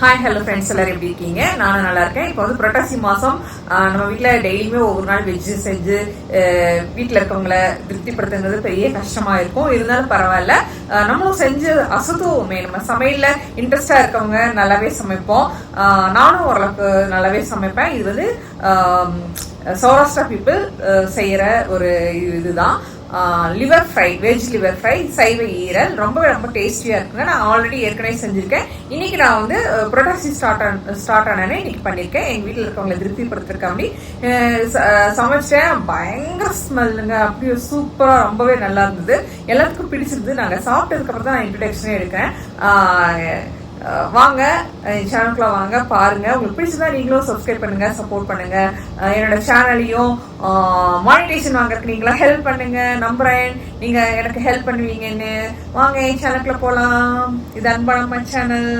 Hi hello friends எல்லாரும் எப்படி இருக்கீங்க? நானும் நல்லா இருக்கேன். இப்போ வந்து புரட்டாசி மாதம் நம்ம வீட்டில் டெய்லியுமே ஒவ்வொரு நாள் வெஜ்ஜு செஞ்சு வீட்டில் இருக்கவங்களை திருப்திப்படுத்துங்கிறது பெரிய கஷ்டமாக இருக்கும். இருந்தாலும் பரவாயில்ல. நம்மளும் செஞ்சு அசத்துவோமே. நம்ம சமையலில் இன்ட்ரெஸ்டாக இருக்கவங்க நல்லாவே சமைப்போம். நானும் ஓரளவுக்கு நல்லாவே சமைப்பேன். இது வந்து சௌராஷ்டிரா பீப்புள் செய்கிற ஒரு இதுதான். Liver fry veg liver fry சைவ ஈரல். ரொம்ப ரொம்ப டேஸ்டியாக இருக்குங்க. நான் ஆல்ரெடி ஏற்கனவே செஞ்சுருக்கேன். இன்னைக்கு நான் வந்து அஹ், புரட்டாசி ஸ்டார்ட் ஆன ஸ்டார்ட் ஆனேனே இன்னைக்கு பண்ணியிருக்கேன். எங்கள் வீட்டில் இருக்கவங்களை திருப்திப்படுத்துறதுக்காண்டி ச- சமைச்சேன். பயங்கர ஸ்மெல்லுங்க அப்படியே சூப்பராக ரொம்பவே நல்லா இருந்தது. எல்லாத்துக்கும் பிடிச்சிருந்தது. நாங்கள் சாப்பிட்டதுக்கப்புறம் தான் நான் இன்ட்ரடக்ஷனே எடுக்கிறேன். வாங்க. சேனலுக்குள்ள வாங்க. பாருங்க. உங்களுக்கு பிடிச்சதா நீங்களும் சப்ஸ்கிரைப் பண்ணுங்க சப்போர்ட் பண்ணுங்க. என்னோட சேனலையும் மானிட்டேஷன் வாங்குறதுக்கு நீங்களா ஹெல்ப் பண்ணுங்க. நம்புறேன். நீங்க எனக்கு ஹெல்ப் பண்ணுவீங்கன்னு. வாங்க என் சேனலுக்குள்ள போலாம். இது அன்பானம்மா சேனல்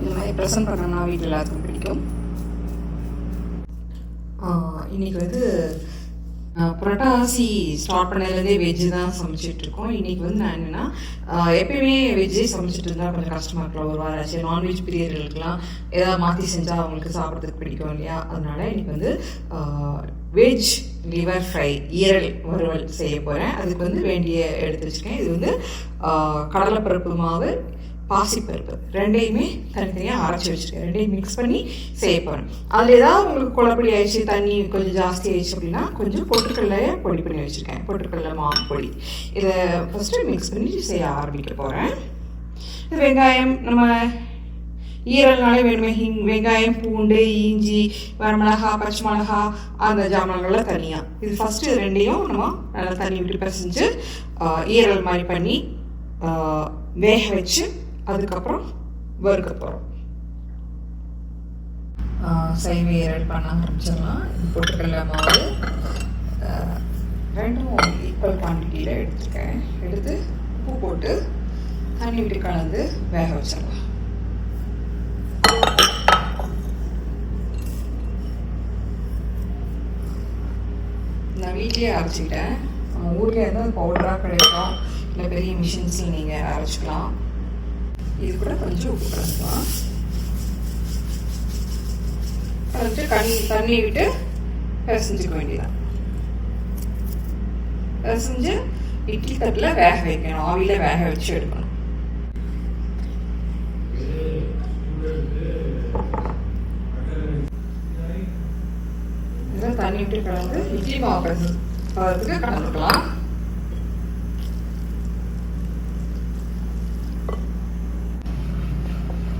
இந்த மாதிரி ப்ரெசென்ட் வீட்டில் எல்லாத்துக்கும் பிடிக்கும். இன்னைக்கு வந்து புரட்டாசி ஸ்டார்ட் பண்ணதுலேருந்தே வெஜ்ஜு தான் சமைச்சிட்டு இருக்கோம் இன்னைக்கு வந்து நான் என்னன்னா எப்பயுமே வெஜ்ஜே சமைச்சிட்டு இருந்தால் கொஞ்சம் கஷ்டமா இருக்கலாம் ஒரு வாரம் ஆச்சு நான்வெஜ் பிரியர்களுக்கெல்லாம் ஏதாவது மாற்றி செஞ்சால் அவங்களுக்கு சாப்பிட்றதுக்கு பிடிக்கும் இல்லையா? அதனால இன்னைக்கு வந்து வெஜ் லிவர் ஃப்ரை ஈரல் வறுவல் செய்ய போகிறேன் அதுக்கு வந்து வேண்டிய எடுத்து வச்சுருக்கேன். இது வந்து கடலைப்பருப்பு மாவு பாசிப்பருப்பு ரெண்டையுமே தனித்தனியாக அரைச்சி வச்சிருக்கேன். ரெண்டையும் மிக்ஸ் பண்ணி செய்ய போகிறேன் அதில் ஏதாவது உங்களுக்கு குழப்படி ஆயிடுச்சு தண்ணி கொஞ்சம் ஜாஸ்தி ஆயிடுச்சு அப்படின்னா கொஞ்சம் பொட்டுக்கடலையை பொடி பண்ணி வச்சுருக்கேன். பொட்டுக்கடலை மாவு பொடி. இதை ஃபஸ்ட்டு மிக்ஸ் பண்ணி செய்ய ஆரம்பிக்க போகிறேன் வெங்காயம். நம்ம ஈரல்னாலே வேணுமே. ஹிங் வெங்காயம் பூண்டு இஞ்சி வரமிளகா பச்சை மிளகா அந்த ஜாமான்கள்லாம் தனியாக இது ஃபஸ்ட்டு இது ரெண்டையும் நம்ம நல்லா தண்ணி விட்டு பிசைஞ்சு ஈரல் மாதிரி பண்ணி வேக வச்சு அதுக்கப்புறம் வறுக்க போகிறோம் சைவ ஈரல் பண்ண ஆரம்பிச்சிடலாம் இது போட்டுக்கல மாவு. ரெண்டும் ஈக்குவல் குவான்டிட்டியில் எடுத்துருக்கேன். எடுத்து உப்பு போட்டு தண்ணி விட்டு கலந்து வேக வச்சிடலாம். நான் வீட்லேயே அரைச்சிக்கிட்டேன். நம்ம ஊரில் இருந்தால் பவுடராக கிடைக்கும். இல்லை பெரிய மிஷின்ஸில் நீங்கள் அரைச்சிக்கலாம். இது கூட கொஞ்சம் உப்பு கலந்துக்கலாம். கலந்து கண் தண்ணி விட்டு பிசைஞ்சுக்க வேண்டியதான் பிசைஞ்சு இட்லி தட்டில் வேக வைக்கணும். ஆவியில் வேக வச்சு எடுக்கணும். தண்ணி விட்டு கலந்து இட்லி மாவு பதத்துக்கு கலந்துக்கலாம்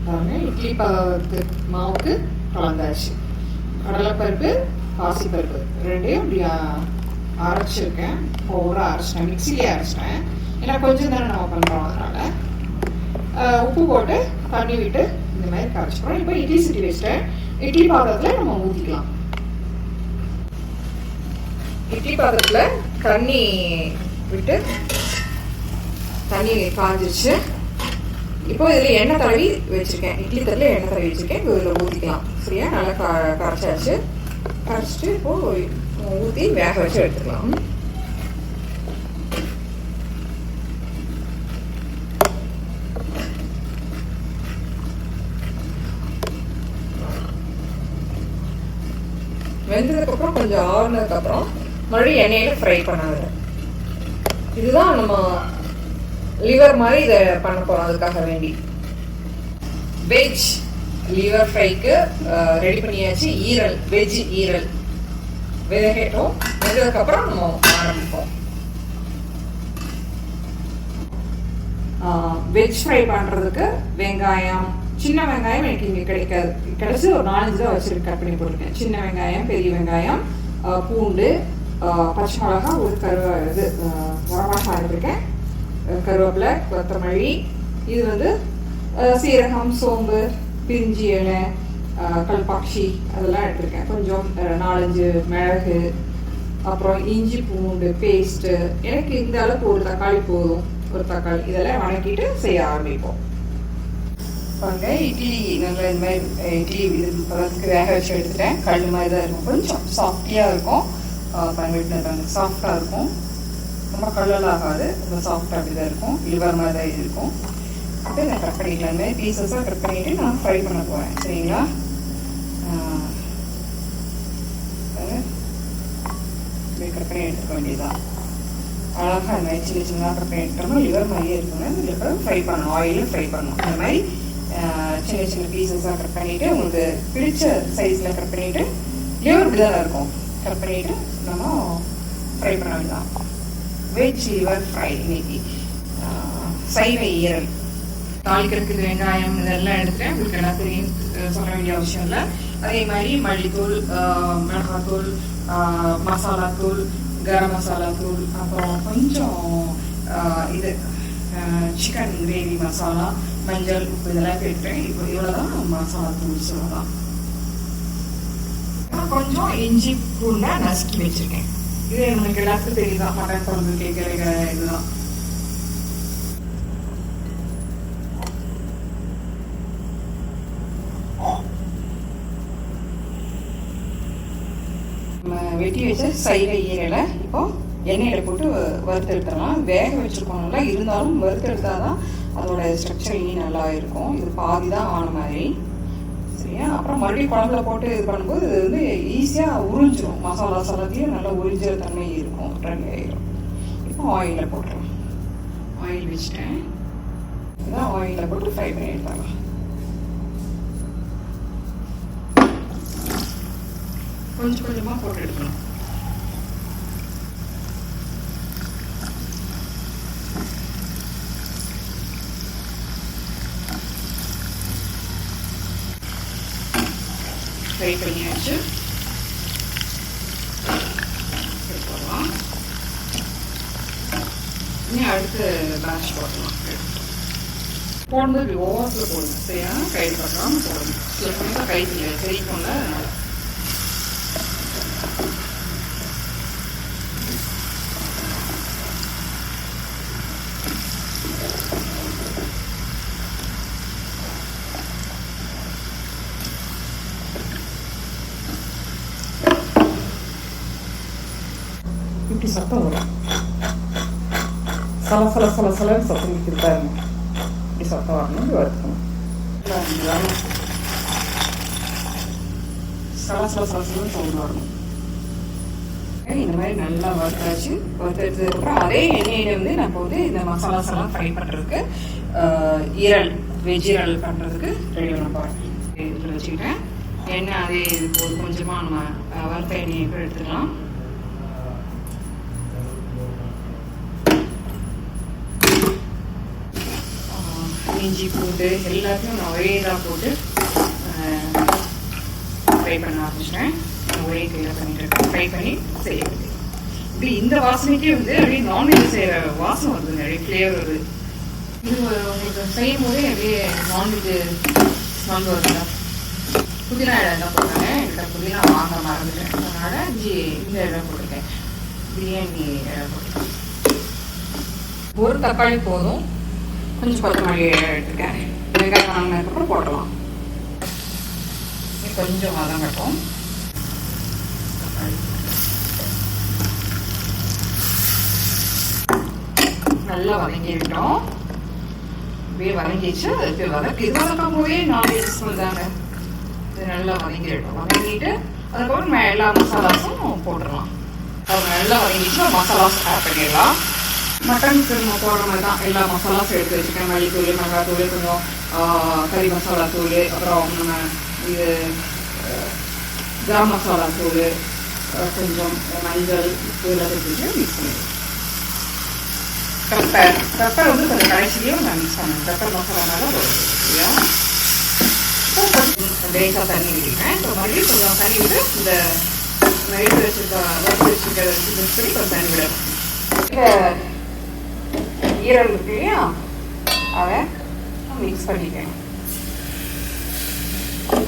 பாருங்க இட்லி பதத்து மாவுக்கு கலந்தாச்சு. கடலைப்பருப்பு பாசிப்பருப்பு ரெண்டையும் இப்படி அரைச்சிருக்கேன். பவுடராக அரைச்சிட்டேன் மிக்சிலேயே அரைச்சிட்டேன். ஏன்னா கொஞ்சம் தானே நம்ம பண்ணுறோம் அதனால் உப்பு போட்டு தண்ணி விட்டு இந்த மாதிரி கரைச்சிக்கிறோம். இப்போ இட்லி சிட்டி வச்சுட்டேன். இட்லி பாத்திரத்தில் நம்ம ஊற்றிக்கலாம் இட்லி பாத்திரத்தில் தண்ணி விட்டு தண்ணி காஞ்சிருச்சு. இப்போ இதில் எண்ணெய் தடவி வச்சுருக்கேன். இட்லி தட்டில் எண்ணெய் தடவி வச்சுருக்கேன். இப்போ இதில் ஊற்றிக்கலாம் சரியா? நல்லா க கரைச்சாச்சு. கரைச்சிட்டு இப்போ ஊற்றி வேக வச்சு எடுத்துக்கலாம். வெந்ததுக்கப்புறம் கொஞ்சம் ஆறுனதுக்கப்புறம் மறுபடியும் எண்ணெயில் ஃப்ரை பண்ணாது. இதுதான் நம்ம லிவர் மாதிரி இதை பண்ண போகிறோம் அதுக்காக வேண்டி. வெஜ் லிவர் ஃப்ரைக்கு ரெடி பண்ணியாச்சு ஈரல் வெஜ் ஈரல். வேகட்டும் வெந்ததுக்கப்புறம் நம்ம ஆரம்பிப்போம். வெஜ் ஃப்ரை பண்ணுறதுக்கு வெங்காயம் சின்ன வெங்காயம் எனக்கு இங்கே கிடைக்காது. கிடைச்சி ஒரு நாலஞ்சு தான் வச்சுருக்கு கட் பண்ணி போட்டிருக்கேன். சின்ன வெங்காயம் பெரிய வெங்காயம் பூண்டு பச்சை மிளகா ஒரு கருவா இது வரமிளகா எடுத்திருக்கேன் கருவேப்பிலை கொத்தமல்லி இது வந்து சீரகம் சோம்பு பிரிஞ்சி இலை கல்பாட்சி அதெல்லாம் எடுத்திருக்கேன். கொஞ்சம் நாலஞ்சு மிளகு அப்புறம் இஞ்சி பூண்டு பேஸ்ட்டு எனக்கு இந்த அளவுக்கு ஒரு தக்காளி போதும். ஒரு தக்காளி. இதெல்லாம் வணக்கிட்டு செய்ய ஆரம்பிப்போம். பாருங்க இட்லி நல்லா இந்த மாதிரி இட்லி இது பதத்துக்கு வேக வச்சு எடுத்துட்டேன். கல் மாதிரி தான் இருக்கும். கொஞ்சம் சாஃப்டியாக இருக்கும். பாருங்க சாஃப்டாக இருக்கும். ரொம்ப கல்லல் ஆகாது. ரொம்ப சாஃப்டாக அப்படி தான் இருக்கும். லிவர் மாதிரி தான் இது இருக்கும். இப்போ நான் கட் பண்ணிக்கலாம். இந்த மாதிரி பீசஸாக கட் பண்ணிவிட்டு நான் ஃப்ரை பண்ண போகிறேன் சரிங்களா? ஆஹ் கட் பண்ணி எடுத்துக்க வேண்டியதான் அழகாக அந்த மாதிரி சின்ன சின்னதாக கட் பண்ணி எடுத்துக்கணும் லிவர் மாதிரியே இருக்கணும் இதுக்கப்புறம் ஃப்ரை பண்ணணும். ஆயிலில் ஃப்ரை பண்ணணும். அந்த மாதிரி சின்ன சின்ன பீசஸாக கட் பண்ணிவிட்டு உங்களுக்கு பிடிச்ச சைஸில் கட் பண்ணிவிட்டு லிவர் இப்படி தான் இருக்கும். கட் பண்ணிவிட்டு நம்ம ஃப்ரை பண்ண வேண்டாம் வெஜ் லிவர் ஃப்ரை இன்னைக்கு சைவ ஈரல் தாளிக்கிறதுக்கு வெங்காயம் இதெல்லாம் எடுத்துட்டேன் உங்களுக்கு எல்லாம் தெரியும் சொல்ல வேண்டிய அவசியம் இல்லை. அதே மாதிரி மல்லித்தூள் மிளகாத்தூள் மசாலாத்தூள் கரம் மசாலாத்தூள் அப்புறம் கொஞ்சம் இது சிக்கன் கிரேவி மசாலா மஞ்சள் உப்பு இதெல்லாம் எடுத்துட்டேன் இப்போ இவ்வளோதான் மசாலா தூள் சொல்லலாம் கொஞ்சம் இஞ்சி பூண்டை நசுக்கி வச்சுருக்கேன். இது எனக்கு எல்லாத்துக்கும் தெரியுதான் மட்டன் குழம்பு கேட்குற இதுதான். நம்ம வெட்டி வச்ச சைவ ஈரலை இப்போ எண்ணெயில் போட்டு வறுத்து எடுத்துடலாம் வேக வச்சுருக்கோம்ல இருந்தாலும் வறுத்து எடுத்தால் தான் அதோட ஸ்ட்ரக்சர் இனி நல்லா இருக்கும். இது பாதி தான் ஆன மாதிரி. அப்புறம் மறுபடியும் குழம்புல போட்டு இது பண்ணும்போது இது வந்து ஈஸியாக உறிஞ்சிரும். மசாலா எல்லாத்தையும் நல்லா உறிஞ்சிற தன்மை இருக்கும். ட்ரை ஆயிரும். இப்போ ஆயிலில் போட்டுருவேன் ஆயில் வச்சுட்டேன். இதான் ஆயிலில் போட்டு ஃப்ரை பண்ணி எடுத்துடலாம். கொஞ்சம் கொஞ்சமாக போட்டு எடுக்கணும். ஃப்ரை பண்ணியாச்சு போடலாம் இனி அடுத்து பேட்ச் போடலாம் போடும்போது ஓவரத்தில் போடுங்க சரியா கையில் பக்காம போடணும் சில சமயம் கை தெரியும்ல அதனால இப்படி சத்தம் வரும் சல சல சல சலன்னு சத்தம் இப்படி சத்தம் வரணும் இப்படி வறுக்கணும் சல சல சல சலன்னு சவுண்ட் வரணும் இந்த மாதிரி நல்லா வறுத்தாச்சு வறுத்ததுக்கப்புறம் அதே எண்ணெயில வந்து நான் வந்து இந்த மசாலாஸ் எல்லாம் ஃப்ரை பண்ணுறதுக்கு ஈரல் வெஜ் ஈரல் பண்ணுறதுக்கு ரெடி பண்ண போகிறேன் இதில் வச்சுக்கிட்டேன். எண்ணெய் அதே இது கொஞ்சமாக நம்ம வறுத்த எண்ணெயை எடுத்துக்கலாம். இஞ்சி பூண்டு எல்லாத்தையும் நான் ஒரே இதாக போட்டு ஃப்ரை பண்ண ஆரம்பிச்சிட்டேன். ஒரே கையில் பண்ணிட்டு இருக்கேன். ஃப்ரை பண்ணி செய்ய வேண்டியது இப்படி இந்த வாசனைக்கே வந்து அப்படியே நான்வெஜ் செய்கிற வாசம் வருதுங்க அப்படியே ஃப்ளேவர் வருது. இது உங்களுக்கு செய்யும் போதே அப்படியே நான்வெஜ் ஸ்மெல் வருதுங்க புதினா இடம் தான் போட்டாங்க. என்கிட்ட புதினா வாங்க மறந்துட்டேன். அதனால் ஜி இந்த இடம் போட்டிருக்கேன். பிரியாணி இடம் போட்டிருக்கேன். ஒரு தக்காளி போதும். கொஞ்சம் கொத்தமல்லி எடுத்துக்கேன் வெங்காயம் வாங்கினதுக்கப்புறம் போடலாம். கொஞ்சம் வதங்கட்டும் நல்லா வதங்கிட்டோம் அப்படியே வதங்கிச்சு இப்போ வதக்கு இது வதக்கும் போதே நான்வெஜ் தாங்க. இது நல்லா வதங்கிட்டோம் வதங்கிட்டு அதுக்கப்புறம் எல்லா மசாலாஸும் போட்டுடலாம். அது நல்லா வதங்கிட்டு மசாலாஸ் ஆட் பண்ணிடலாம். மட்டன் நம்ம போடுற மாதிரி தான் எல்லா மசாலாஸும் எடுத்து வச்சுருக்கேன். மல்லித்தூள் மிளகாத்தூள் கொஞ்சம் கறி மசாலா தூள் அப்புறம் நம்ம இது கரம் மசாலா தூள் கொஞ்சம் மஞ்சள் உப்பு எல்லாத்தையும் கொஞ்சம் மிக்ஸ் பண்ணிடுவேன் பெப்பர் பெப்பர் வந்து கொஞ்சம் கடைசிலையும் நான் மிக்ஸ் பண்ணேன் பெப்பர் மசாலானால இல்லையா? லேசாக தண்ணி விட்டுக்கிறேன் இப்போ மறுபடியும் கொஞ்சம் தண்ணி விட்டு இந்த நம்ம எடுத்து வச்சுருக்க வறுத்து வச்சுருக்க மிக்ஸ் பண்ணி கொஞ்சம் தண்ணி விடணும். ஈரல் இருக்கு இல்லையா அதை மிக்ஸ் பண்ணிட்டேன்.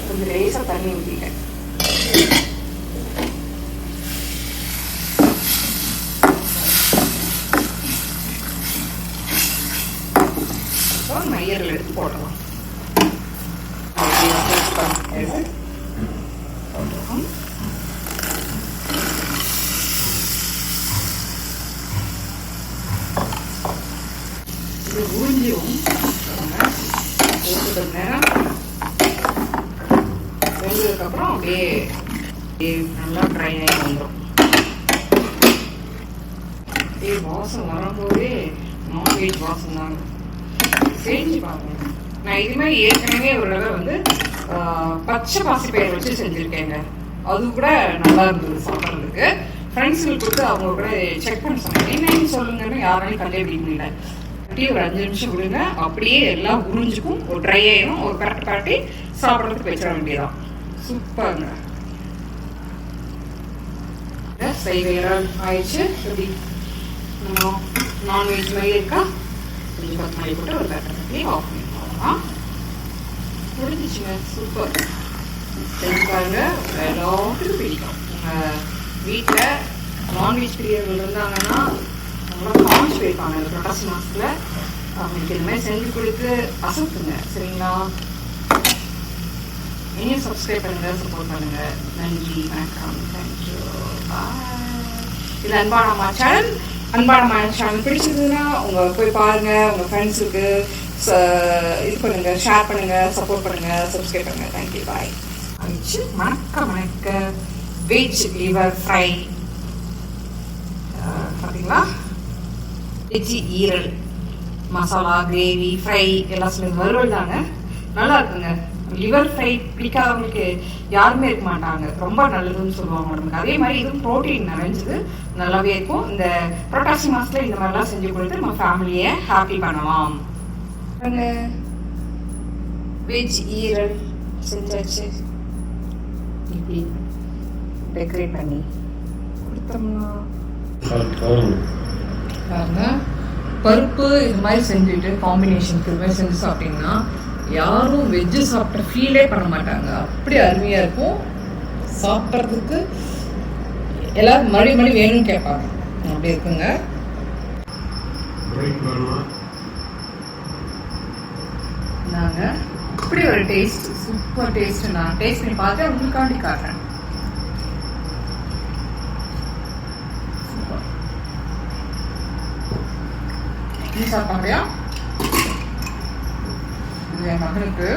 கொஞ்சம் லேசாக தண்ணி ஊற்றிட்டேன் மையரில் எடுத்து போடலாம் எடுத்து போட்டுருக்கோம் இது உறிஞ்சிரும் பாருங்க. கொஞ்ச நேரம் வெந்ததுக்கப்புறம் அப்படியே நல்லா ட்ரை ஆகி வந்துடும் அப்படியே வாசம் வரும்போதே நான்வெஜ் வாசம் தாங்க செஞ்சு பாருங்க. நான் இது மாதிரி ஏற்கனவே ஒரு தடவை வந்து பச்சை பாசிப்பயிர் வச்சு செஞ்சுருக்கேங்க. அது கூட நல்லா இருந்தது சாப்பிட்றதுக்கு. ஃப்ரெண்ட்ஸுங்களுக்கு கொடுத்து அவங்க கூட செக் பண்ண சொன்னாங்க. என்னன்னு சொல்லுங்கன்னு யாராலையும் கண்டுபிடிக்க முடியல. அப்படியே ஒரு அஞ்சு நிமிஷம் விடுங்க. அப்படியே எல்லாம் உறிஞ்சுக்கும். ஒரு ட்ரை ஆயிடும் ஒரு கரெக்ட் காட்டி சாப்பிட்றதுக்கு வச்சிட வேண்டியதான் சூப்பருங்க சைவம் ஆயிடுச்சு எப்படி நான்வெஜ் மாதிரி இருக்கா கொஞ்சம் கொத்தமல்லி போட்டு ஒரு பேட்டர் பண்ணி ஆஃப் பண்ணிக்கலாம் முடிஞ்சிச்சுங்க சூப்பர் செஞ்சு பாருங்க எல்லாத்துக்கும் பிடிக்கும் உங்கள் வீட்டில் நான்வெஜ் பிரியர்கள் இருந்தாங்கன்னா நல்லா காமிச்சு போயிருப்பாங்க இந்த புரட்டாசி மாதத்தில் அவங்களுக்கு இந்த மாதிரி செஞ்சு கொடுத்து அசத்துங்க சரிங்களா நீங்கள் சப்ஸ்கிரைப் பண்ணுங்கள் சப்போர்ட் பண்ணுங்கள் நன்றி வணக்கம். தேங்க்யூ பாய் இது அன்பானம்மா சேனல் அன்பான சேனல் பிடிச்சிருந்ததுன்னா உங்கள் போய் பாருங்கள் உங்கள் ஃப்ரெண்ட்ஸுக்கு இது பண்ணுங்கள் ஷேர் பண்ணுங்கள் சப்போர்ட் பண்ணுங்கள் சப்ஸ்கிரைப் பண்ணுங்க. தேங்க்யூ பாய் ஆயிடுச்சு மணக்க வணக்கம் வெஜ் லிவர் ஃப்ரை பார்த்தீங்களா வெஜ்ஜி ஈரல். மசாலா கிரேவி ஃப்ரை எல்லாம் சொல்லி வறுவல் தாங்க. நல்லா இருக்குங்க. லிவர் ஃப்ரை பிடிக்காதவங்களுக்கு யாருமே இருக்க மாட்டாங்க. ரொம்ப நல்லதுன்னு சொல்லுவாங்க உடம்புக்கு. அதே மாதிரி இதுவும் ப்ரோட்டீன் நிறைஞ்சது. நல்லாவே இருக்கும். இந்த புரட்டாசி மாசத்துல இந்த மாதிரிலாம் செஞ்சு கொடுத்து நம்ம ஃபேமிலியை ஹாப்பி பண்ணலாம். வெஜ் ஈரல் செஞ்சாச்சு. இப்படி டெக்கரேட் பண்ணி கொடுத்தோம்னா. பாருங்க. பருப்பு இது மாதிரி செஞ்சுட்டு காம்பினேஷனுக்கு இது மாதிரி செஞ்சு சாப்பிட்டீங்கன்னா யாரும் வெஜ்ஜு சாப்பிட்ட ஃபீலே பண்ண மாட்டாங்க. அப்படி அருமையாக இருக்கும். சாப்பிட்றதுக்கு எல்லாரும் மறுபடி மறுபடி வேணும்னு கேட்பாங்க. அப்படி இருக்குங்க. நாங்கள் அப்படி ஒரு டேஸ்ட் சூப்பர் டேஸ்ட் நான் டேஸ்ட் பண்ணி பார்த்து உங்களுக்காண்டி காட்டுறேன். சூப்பர் நீ சாப்பிட்றியா என் மகனுக்கு